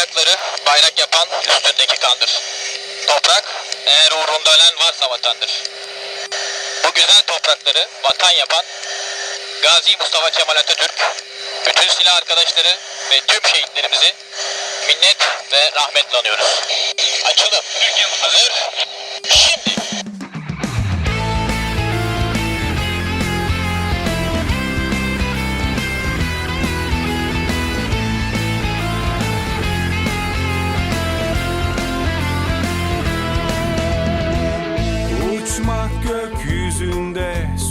bayrakları bayrak yapan üstündeki kandır. Toprak eğer uğrunda ölen varsa vatandır. Bu güzel toprakları vatan yapan Gazi Mustafa Kemal Atatürk, bütün silah arkadaşları ve tüm şehitlerimizi minnet ve rahmetle anıyoruz.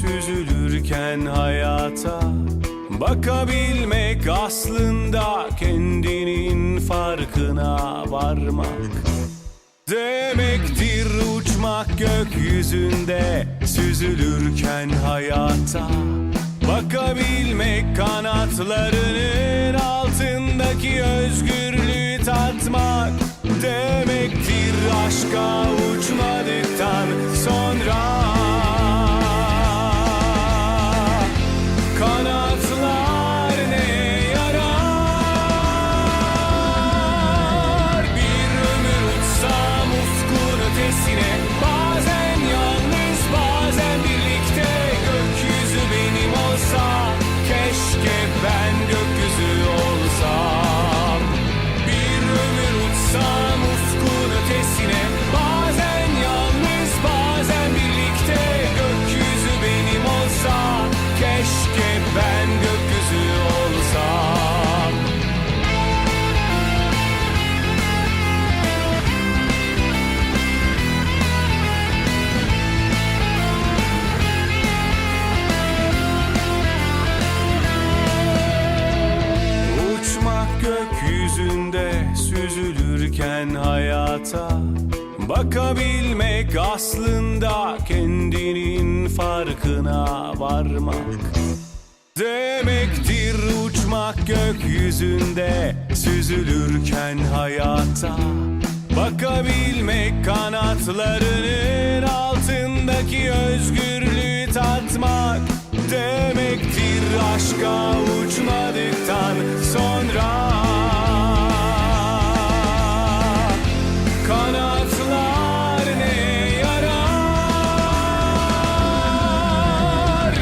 Süzülürken hayata Bakabilmek aslında kendinin farkına varmak Demektir uçmak gökyüzünde süzülürken hayata Bakabilmek kanatlarının altındaki özgürlüğü tatmak Demektir aşka uçmadıktan gökyüzünde süzülürken hayata Bakabilmek aslında kendinin farkına varmak. Demektir uçmak gökyüzünde süzülürken hayata Bakabilmek kanatlarının altındaki özgürlüğü tatmak Demektir aşka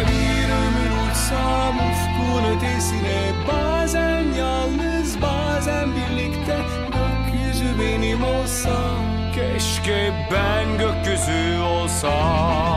Bir ömür uçsam ötesine Bazen yalnız bazen birlikte Gökyüzü benim olsa Keşke ben gökyüzü olsam